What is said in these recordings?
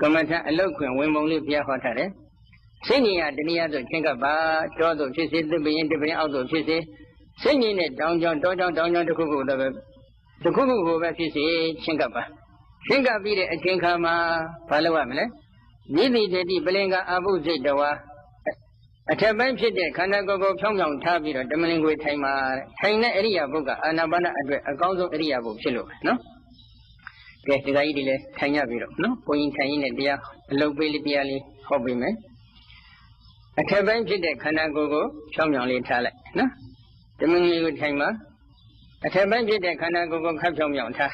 ကမ္မထအလုတ်ခွင်ဝင်ပုံလေးဘုရားဟောထားတယ်စိတ်ဉာဏ်တနည်းအားဖြင့်ချင်းကပ်ပါတောသို့ဖြစ်စေသစ်ပင်တပင်အောက်သို့ဖြစ်စေစိတ်ဉာဏ်နဲ့တောင်းကြောင်းတောင်းကြောင်းတောင်းကြောင်းတစ်ခုခုတော့ပဲတစ်ခုခုကိုပဲဖြစ်စေချင်းကပ်ပါချင်းကပ်ပြီးတဲ့အချိန်ခါမှာဘာလုပ်ရမလဲနိတိတတိပလင်္ကာအဘုစိတ်တဝါအထက်ပိုင်းဖြစ်တဲ့ခန္ဓာကိုယ်ကိုဖြောင်းဖြောင်းထားပြီးတော့တမလင်ကိုထိုင်မှာထိုင်တဲ့အရိယာပုဂ္ဂအာနာပါနအတွက်အကောင်းဆုံးအရိယာပုဖြစ်လို့ပဲနော် ကဲဒီကကြီးတွေလည်းထိုင်ရပြီတော့နော်ဘုန်းကြီးထိုင်ရင်းနဲ့တရားအလုပ်ပေးလေးတရားလေးဟောပေးမယ်အထက်ပိုင်းဖြစ်တဲ့ခန္ဓာကိုယ်ကိုဖြောင်းဖြောင်းလေးထားလိုက်နော်တမင်လေးကိုထိုင်မှာအထက်ပိုင်းဖြစ်တဲ့ခန္ဓာကိုယ်ကိုခပ်ဖြောင်းဖြောင်းထား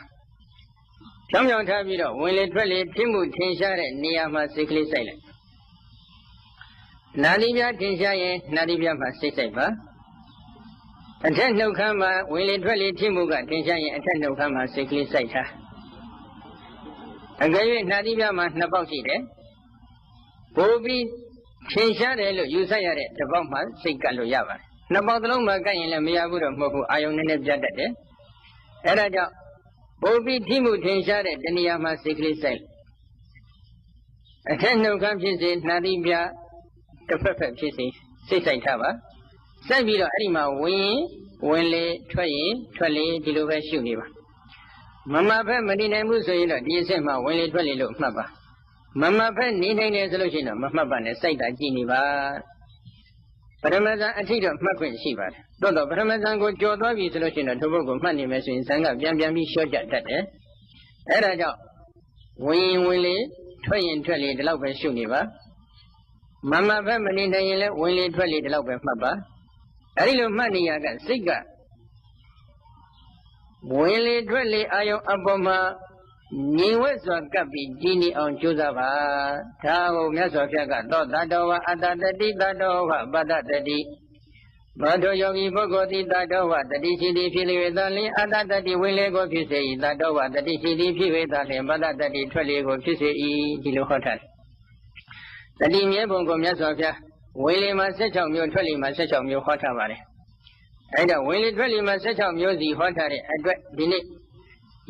ဖြောင်းဖြောင်းထားပြီးတော့ဝင်လေထွက်လေဖြစ်မှုထင်ရှားတဲ့နေရာမှာစိတ်ကလေးစိုက်လိုက်နာတိပြထင်ရှားရင်နာတိပြမှာစိတ်စိုက်ပါအထက်နှုတ်ခမ်းမှာဝင်လေထွက်လေဖြစ်မှုကထင်ရှားရင်အထက်နှုတ်ခမ်းမှာစိတ်ကလေးစိုက်ထား အကယ်၍နှာတိပြမှာနှစ်ပေါက်ရှိတယ်ပိုပြီးထင်ရှားတယ်လို့ယူဆရတဲ့တစ်ပေါက်မှစိတ်ကပ်လို့ရပါတယ်နှစ်ပေါက်သလုံးမှာကပ်ရင်လည်းမရဘူးတော့မဟုတ်ဘူးအာယုံနည်းနည်းပြတ်တတ်တယ်အဲဒါကြောင့်ပိုပြီးထိမှုထင်ရှားတဲ့တဏှာမှာစိတ်ကလေးစိုက်အထက်နှုတ်ခမ်းဖြစ်စေနှာတိပြတစ်ဖက်ဖက်ဖြစ်စေစိတ်ဆိုင်ထားပါစိုက်ပြီးတော့အဲ့ဒီမှာဝင်ရင်ဝင်လေထွက်ရင်ထွက်လေဒီလိုပဲရှုနေပါ မမဖက်မနေနိုင်ဘူးဆိုရင်တော့ဒီအစ်စ်မှဝင်လေထွက်လေလို့မှတ်ပါမမဖက်နေနိုင်တယ်ဆိုလို့ရှိရင်တော့မမှတ်ပါနဲ့စိုက်တာကြည့်နေပါပရမဇန်အထိတော့မှတ်ခွင့်ရှိပါတယ်သို့တော့ပရမဇန်ကိုကြော်သွားပြီဆိုလို့ရှိရင်တော့ထိုဘုတ်ကိုမှတ်နေမယ်ဆိုရင်ဇန်ကပြန်ပြန်ပြီးလျှော့ကြတတ်တယ်အဲဒါကြောင့်ဝင်ရင်ဝင်လေထွက်ရင်ထွက်လေဒီလောက်ပဲရှုနေပါမမဖက်မနေနိုင်ရင်လည်းဝင်လေထွက်လေဒီလောက်ပဲမှတ်ပါအဲဒီလိုမှတ်နေရကစိတ်က ဝင်လေထွက်လေအာယုံအပေါ်မှာငြိမ်ဝဲစွာကပ်ပြီးကြည်နေအောင်ကြိုးစားပါဒါကိုမြတ်စွာဘုရားကတော့တတောဝအတ္တတတိတတောဝပတ္တတတိဘောဓယောဂီပုဂ္ဂိုလ်တိတတောဝတတိရှိတိဖြစ်လေသလင်အတ္တတတိဝင်လေကိုဖြစ်စေ၏တတောဝတတိရှိတိဖြစ်ဝေသလင်ပတ္တတတိထွက်လေကိုဖြစ်စေ၏ဒီလိုဟောထားတယ်တတိမြဲပုံကိုမြတ်စွာဘုရားဝင်လေမှာ16မျိုးထွက်လေမှာ16မျိုးဟောထားပါတယ် အဲဒါဝင်လေထွက်လေမှာ16မျိုးစီဟောထားတဲ့အတွက်ဒီနေ့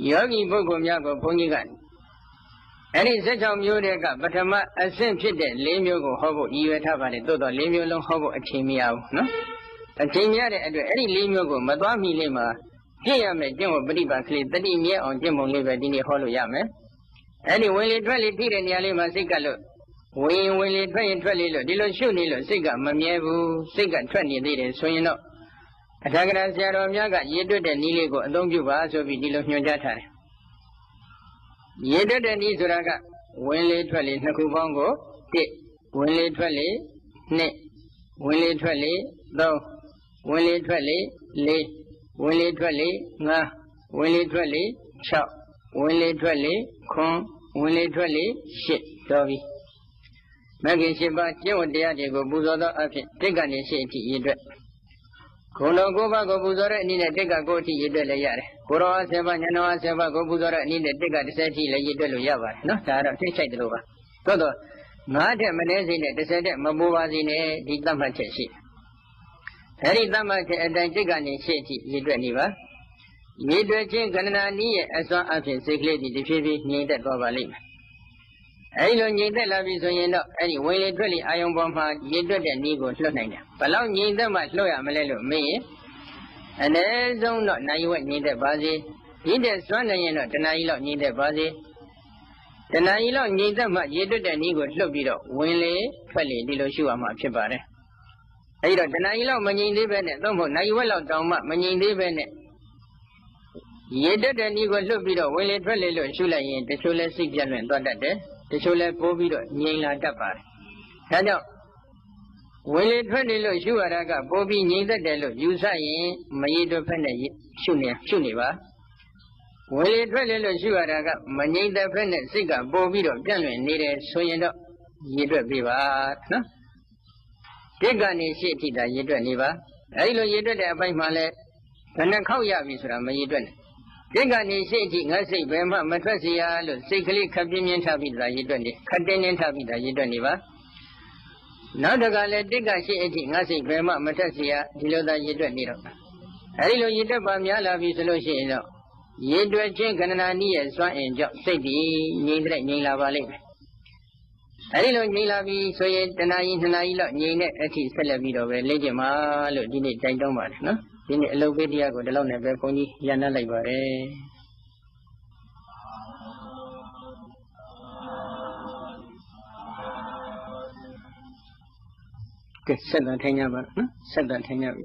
ယောဂီပုဂ္ဂိုလ်များကိုဘုန်းကြီးကအဲ့ဒီ16မျိုးတည်းကပထမအဆင့်ဖြစ်တဲ့၄မျိုးကိုဟောဖို့ရည်ရွယ်ထားပါတယ်တိုးတော့၄မျိုးလုံးဟောဖို့အချိန်မရဘူးနော်အချိန်မရတဲ့အတွက်အဲ့ဒီ၄မျိုးကိုမသွားမိလေးမှာကျင့်ရမယ်ကျင့်ဖို့ပฏิပါကလေးတတိမြဲအောင်ကျင့်ပုံလေးပဲဒီနေ့ဟောလို့ရမယ်အဲ့ဒီဝင်လေထွက်လေထိတဲ့နေရာလေးမှာစိတ်ကလို့ဝင်ဝင်လေထွက်ရင်ထွက်လေလို့ဒီလိုရှုနေလို့စိတ်ကမမြဲဘူးစိတ်ကထွက်နေသေးတယ်ဆိုရင်တော့ အထာဂရဆရာတော်များကရည်တွက်တဲ့နည်းလေးကိုအသုံးပြုပါဆိုပြီးဒီလိုညွှန်ကြားထားတယ်။ရည်တွက်တဲ့နည်းဆိုတာကဝင်လေထွက်လေနှစ်ခုပေါင်းကို1ဝင်လေထွက်လေ2ဝင်လေထွက်လေ3ဝင်လေထွက်လေ4ဝင်လေထွက်လေ5ဝင်လေထွက်လေ6ဝင်လေထွက်လေ9ဝင်လေထွက်လေ10တော်ပြီ။မဂ္ဂင်၈ပါးကျင့်ဝတ်တရားတွေကိုပူဇော်သောအဖြစ်တိတ်ကနေရှိအဖြစ်ရည်တွက် ခုလုံးကိုပါကိုပူဇော်တဲ့အနည်းနဲ့တက်ကကိုအထိရည်တွက်လည်းရတယ်ကိုရောအဆယ်ပါညနောအဆယ်ပါကိုပူဇော်တဲ့အနည်းနဲ့တက်ကတစ်ဆယ်ထိလည်းရည်တွက်လို့ရပါတယ်နော်ဒါကတော့သိချိုက်တယ်လို့ပါသို့တော့ငါးတဲ့မနှဲစိနဲ့တစ်ဆယ်တဲ့မပူပါစီနဲ့ဒီသတ်မှတ်ချက်ရှိအဲဒီသတ်မှတ်ချက်အတိုင်းတက်ကနေရှေ့အထိရည်တွက်နေပါရည်တွက်ခြင်းကဏ္ဍနည်းရဲ့အစွမ်းအဖြစ်စိတ်ကလေးဒီတစ်ဖြည်းဖြည်းငြိမ်သက်သွားပါလိမ့်မယ် အဲဒီလိုငြိမ်သက်လာပြီဆိုရင်တော့အဲဒီဝင်လေထွက်လေအာယုံပေါ်မှာရည်တွက်တဲ့နည်းကိုလွှတ်နိုင်တယ်ဘလောက်ငြိမ်သက်မှလွှတ်ရမလဲလို့မေးရင်အနည်းဆုံးတော့နိုင်ဝက်ငြိမ်သက်ပါစေဒီတဲ့စွမ်းနိုင်ရင်တော့တဏှာကြီးလောက်ငြိမ်သက်ပါစေတဏှာကြီးလောက်ငြိမ်သက်မှရည်တွက်တဲ့နည်းကိုလွှတ်ပြီးတော့ဝင်လေထွက်လေဒီလိုရှုရမှာဖြစ်ပါတယ်အဲဒီတော့တဏှာကြီးလောက်မငြိမ်သေးပဲနဲ့သို့မဟုတ်နိုင်ဝက်လောက်တောင်မှမငြိမ်သေးပဲနဲ့ရည်တွက်တဲ့နည်းကိုလွှတ်ပြီးတော့ဝင်လေထွက်လေလို့ရှုလိုက်ရင်တချို့လဲစိတ်ပြတ်လွင့်သွားတတ်တယ်တ ချို့လဲပိုးပြီးတော့ငြိမ်လာတတ်ပါတယ်ဒါကြောင့်ဝင်လေထွက်နေလို့ရှုရတာကပိုးပြီးငြိမ်သက်တယ်လို့ယူဆရင်မရည်တွက်ဖက်နဲ့ရှုနေရှုနေပါဝင်လေထွက်လေလို့ရှုရတာကမငြိမ်သက်ဖက်နဲ့စိတ်ကပိုးပြီးတော့ပြန့်လွင့်နေတယ်ဆိုရင်တော့ရည်တွက်ပေးပါနော်ဒီကနေရှေ့အထိတာရည်တွက်နေပါအဲဒီလိုရည်တွက်တဲ့အပိုင်းမှာလဲဘယ်နှခေါက်ရပြီဆိုတာမရည်တွက်နဲ့ ဒီကနေရှေ့အထိငါစိတ်ဘယ်မှမထွက်စီရလို့စိတ်ကလေးခပ်ပြင်းပြင်းထားပြီးတာရည်တွက်နေခပ်တင်းတင်းထားပြီးတာရည်တွက်နေပါနောက်တကလည်းတိတ်ကရှိအထိငါစိတ်ဘယ်မှမထက်စီရဒီလိုသာရည်တွက်နေတော့အဲဒီလိုရည်တွက်ပါများလာပြီဆိုလို့ရှိရင်တော့ရည်တွက်ခြင်းကဏ္ဍာနည်းရဲ့စွမ်းအင်ကြောင့်စိတ်ဒီငြိမ်တဲ့ငြိမ်လာပါလိမ့်မယ် အဲဒီလိုငြိမ်လာပြီဆိုရင်တနာရီနှစ်နာရီလောက်ငြိမ်တဲ့အထိဆက်လက်ပြီးတော့ပဲလေ့ကျင့်ပါလို့ဒီနေ့တိုက်တွန်းပါတယ်နော်ဒီနေ့အလုပ်ပေးတရားကိုဒီလောက်နဲ့ပဲဘုန်းကြီးရန်နှက်လိုက်ပါတယ်ကဲဆက်တန်ထိုင်ကြပါနော်ဆက်တန်ထိုင်ကြပြီ